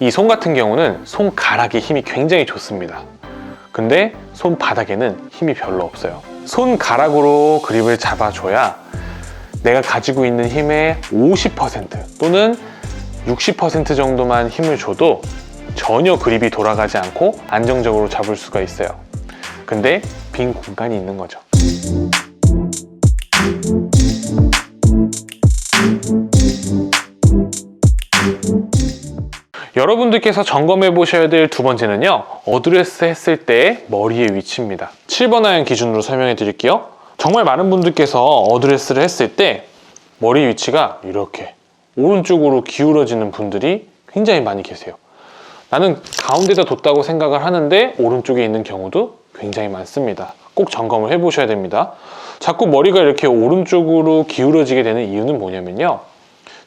이 손 같은 경우는 손가락에 힘이 굉장히 좋습니다. 근데 손바닥에는 힘이 별로 없어요. 손가락으로 그립을 잡아줘야 내가 가지고 있는 힘의 50% 또는 60% 정도만 힘을 줘도 전혀 그립이 돌아가지 않고 안정적으로 잡을 수가 있어요. 근데 빈 공간이 있는 거죠. 여러분들께서 점검해 보셔야 될 두 번째는요. 어드레스 했을 때 머리의 위치입니다. 7번 아이언 기준으로 설명해 드릴게요. 정말 많은 분들께서 어드레스를 했을 때 머리 위치가 이렇게 오른쪽으로 기울어지는 분들이 굉장히 많이 계세요. 나는 가운데다 뒀다고 생각을 하는데 오른쪽에 있는 경우도 굉장히 많습니다. 꼭 점검을 해 보셔야 됩니다. 자꾸 머리가 이렇게 오른쪽으로 기울어지게 되는 이유는 뭐냐면요.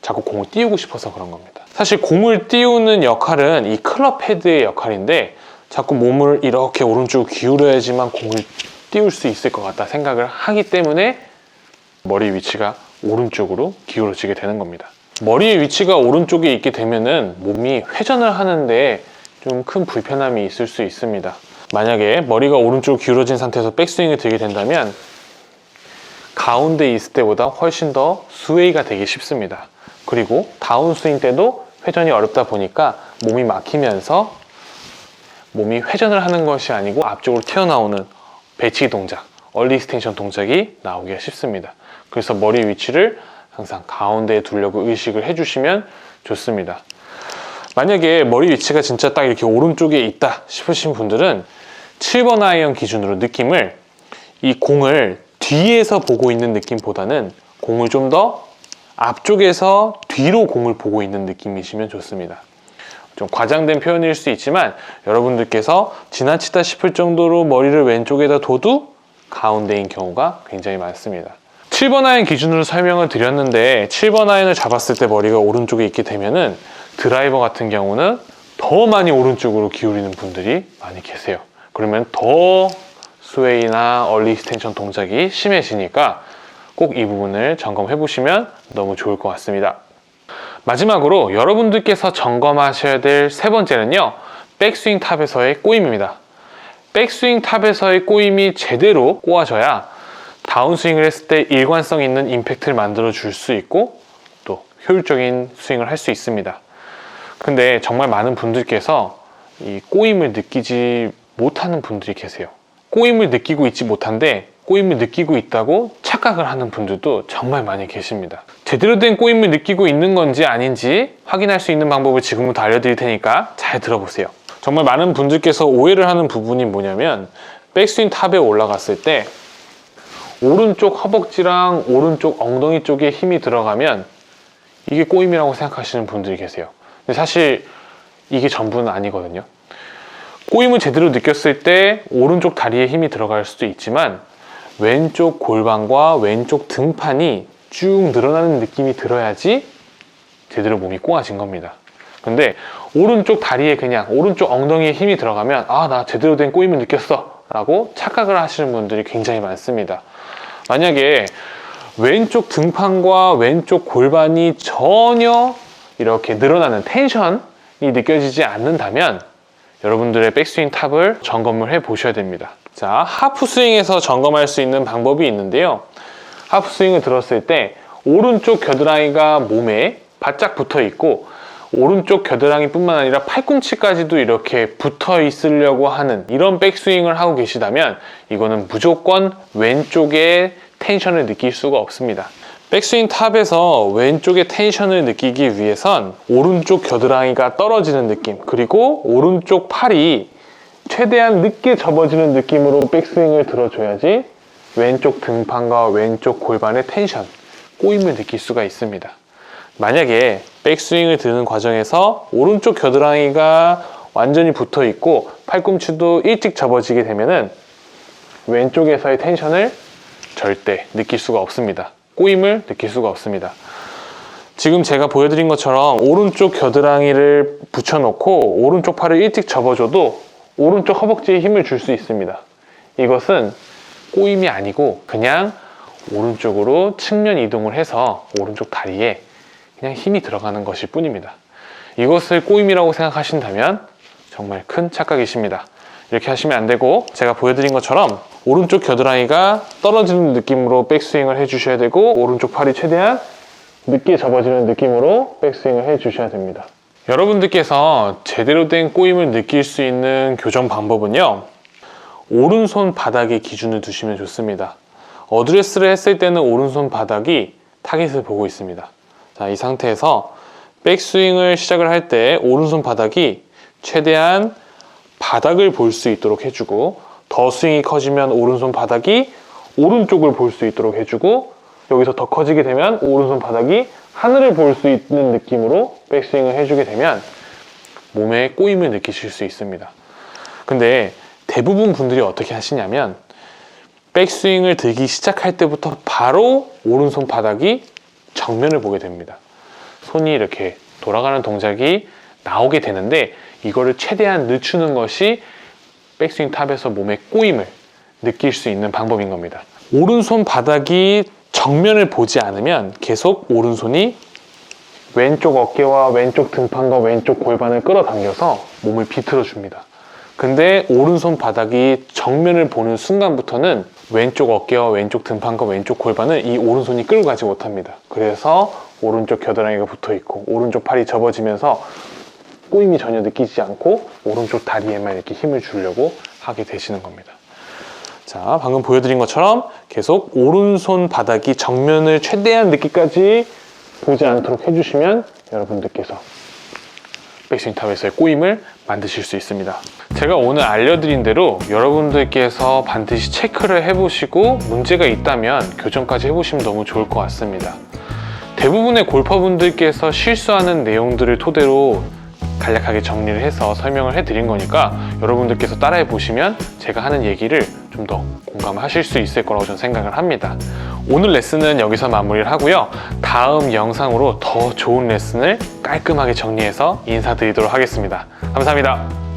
자꾸 공을 띄우고 싶어서 그런 겁니다. 사실 공을 띄우는 역할은 이 클럽 헤드의 역할인데 자꾸 몸을 이렇게 오른쪽으로 기울여야지만 공을 띄울 수 있을 것 같다 생각을 하기 때문에 머리 위치가 오른쪽으로 기울어지게 되는 겁니다. 머리의 위치가 오른쪽에 있게 되면은 몸이 회전을 하는데 좀 큰 불편함이 있을 수 있습니다. 만약에 머리가 오른쪽으로 기울어진 상태에서 백스윙을 들게 된다면 가운데 있을 때보다 훨씬 더 스웨이가 되기 쉽습니다. 그리고 다운스윙 때도 회전이 어렵다 보니까 몸이 막히면서 몸이 회전을 하는 것이 아니고 앞쪽으로 튀어나오는 배치기 동작, 얼리 스텐션 동작이 나오기가 쉽습니다. 그래서 머리 위치를 항상 가운데에 두려고 의식을 해주시면 좋습니다. 만약에 머리 위치가 진짜 딱 이렇게 오른쪽에 있다 싶으신 분들은 7번 아이언 기준으로 느낌을 이 공을 뒤에서 보고 있는 느낌보다는 공을 좀 더 앞쪽에서 뒤로 공을 보고 있는 느낌이시면 좋습니다. 좀 과장된 표현일 수 있지만 여러분들께서 지나치다 싶을 정도로 머리를 왼쪽에다 둬도 가운데인 경우가 굉장히 많습니다. 7번 아이언 기준으로 설명을 드렸는데 7번 아이언을 잡았을 때 머리가 오른쪽에 있게 되면은 드라이버 같은 경우는 더 많이 오른쪽으로 기울이는 분들이 많이 계세요. 그러면 더 스웨이나 얼리 스텐션 동작이 심해지니까 꼭 이 부분을 점검해 보시면 너무 좋을 것 같습니다. 마지막으로 여러분들께서 점검하셔야 될 세 번째는요. 백스윙 탑에서의 꼬임입니다. 백스윙 탑에서의 꼬임이 제대로 꼬아져야 다운스윙을 했을 때 일관성 있는 임팩트를 만들어 줄 수 있고 또 효율적인 스윙을 할 수 있습니다. 근데 정말 많은 분들께서 이 꼬임을 느끼지 못하는 분들이 계세요. 꼬임을 느끼고 있지 못한데 꼬임을 느끼고 있다고 착각을 하는 분들도 정말 많이 계십니다. 제대로 된 꼬임을 느끼고 있는 건지 아닌지 확인할 수 있는 방법을 지금부터 알려드릴 테니까 잘 들어보세요. 정말 많은 분들께서 오해를 하는 부분이 뭐냐면 백스윙 탑에 올라갔을 때 오른쪽 허벅지랑 오른쪽 엉덩이 쪽에 힘이 들어가면 이게 꼬임이라고 생각하시는 분들이 계세요. 근데 사실 이게 전부는 아니거든요. 꼬임을 제대로 느꼈을 때 오른쪽 다리에 힘이 들어갈 수도 있지만 왼쪽 골반과 왼쪽 등판이 쭉 늘어나는 느낌이 들어야지 제대로 몸이 꼬아진 겁니다. 근데 오른쪽 다리에 그냥 오른쪽 엉덩이에 힘이 들어가면 아 나 제대로 된 꼬임을 느꼈어 라고 착각을 하시는 분들이 굉장히 많습니다. 만약에 왼쪽 등판과 왼쪽 골반이 전혀 이렇게 늘어나는 텐션이 느껴지지 않는다면 여러분들의 백스윙 탑을 점검을 해 보셔야 됩니다. 자, 하프 스윙에서 점검할 수 있는 방법이 있는데요. 하프 스윙을 들었을 때 오른쪽 겨드랑이가 몸에 바짝 붙어 있고 오른쪽 겨드랑이뿐만 아니라 팔꿈치까지도 이렇게 붙어 있으려고 하는 이런 백스윙을 하고 계시다면 이거는 무조건 왼쪽에 텐션을 느낄 수가 없습니다. 백스윙 탑에서 왼쪽의 텐션을 느끼기 위해선 오른쪽 겨드랑이가 떨어지는 느낌 그리고 오른쪽 팔이 최대한 늦게 접어지는 느낌으로 백스윙을 들어줘야지 왼쪽 등판과 왼쪽 골반의 텐션, 꼬임을 느낄 수가 있습니다. 만약에 백스윙을 드는 과정에서 오른쪽 겨드랑이가 완전히 붙어 있고 팔꿈치도 일찍 접어지게 되면은 왼쪽에서의 텐션을 절대 느낄 수가 없습니다. 꼬임을 느낄 수가 없습니다. 지금 제가 보여드린 것처럼 오른쪽 겨드랑이를 붙여놓고 오른쪽 팔을 일찍 접어줘도 오른쪽 허벅지에 힘을 줄 수 있습니다. 이것은 꼬임이 아니고 그냥 오른쪽으로 측면 이동을 해서 오른쪽 다리에 그냥 힘이 들어가는 것일 뿐입니다. 이것을 꼬임이라고 생각하신다면 정말 큰 착각이십니다. 이렇게 하시면 안 되고 제가 보여드린 것처럼 오른쪽 겨드랑이가 떨어지는 느낌으로 백스윙을 해주셔야 되고 오른쪽 팔이 최대한 늦게 접어지는 느낌으로 백스윙을 해주셔야 됩니다. 여러분들께서 제대로 된 꼬임을 느낄 수 있는 교정 방법은요. 오른손 바닥에 기준을 두시면 좋습니다. 어드레스를 했을 때는 오른손 바닥이 타깃을 보고 있습니다. 자, 이 상태에서 백스윙을 시작을 할 때 오른손 바닥이 최대한 바닥을 볼 수 있도록 해주고 더 스윙이 커지면 오른손 바닥이 오른쪽을 볼 수 있도록 해주고 여기서 더 커지게 되면 오른손 바닥이 하늘을 볼 수 있는 느낌으로 백스윙을 해주게 되면 몸에 꼬임을 느끼실 수 있습니다. 근데 대부분 분들이 어떻게 하시냐면 백스윙을 들기 시작할 때부터 바로 오른손 바닥이 정면을 보게 됩니다. 손이 이렇게 돌아가는 동작이 나오게 되는데 이거를 최대한 늦추는 것이 백스윙 탑에서 몸의 꼬임을 느낄 수 있는 방법인 겁니다. 오른손 바닥이 정면을 보지 않으면 계속 오른손이 왼쪽 어깨와 왼쪽 등판과 왼쪽 골반을 끌어당겨서 몸을 비틀어 줍니다. 근데 오른손 바닥이 정면을 보는 순간부터는 왼쪽 어깨와 왼쪽 등판과 왼쪽 골반을 이 오른손이 끌고 가지 못합니다. 그래서 오른쪽 겨드랑이가 붙어 있고 오른쪽 팔이 접어지면서 꼬임이 전혀 느끼지 않고 오른쪽 다리에만 이렇게 힘을 주려고 하게 되시는 겁니다. 자, 방금 보여드린 것처럼 계속 오른손 바닥이 정면을 최대한 늦기까지 보지 않도록 해주시면 여러분들께서 백스윙 탑에서의 꼬임을 만드실 수 있습니다. 제가 오늘 알려드린 대로 여러분들께서 반드시 체크를 해보시고 문제가 있다면 교정까지 해보시면 너무 좋을 것 같습니다. 대부분의 골퍼분들께서 실수하는 내용들을 토대로 간략하게 정리를 해서 설명을 해드린 거니까 여러분들께서 따라해 보시면 제가 하는 얘기를 좀 더 공감하실 수 있을 거라고 저는 생각을 합니다. 오늘 레슨은 여기서 마무리를 하고요. 다음 영상으로 더 좋은 레슨을 깔끔하게 정리해서 인사드리도록 하겠습니다. 감사합니다.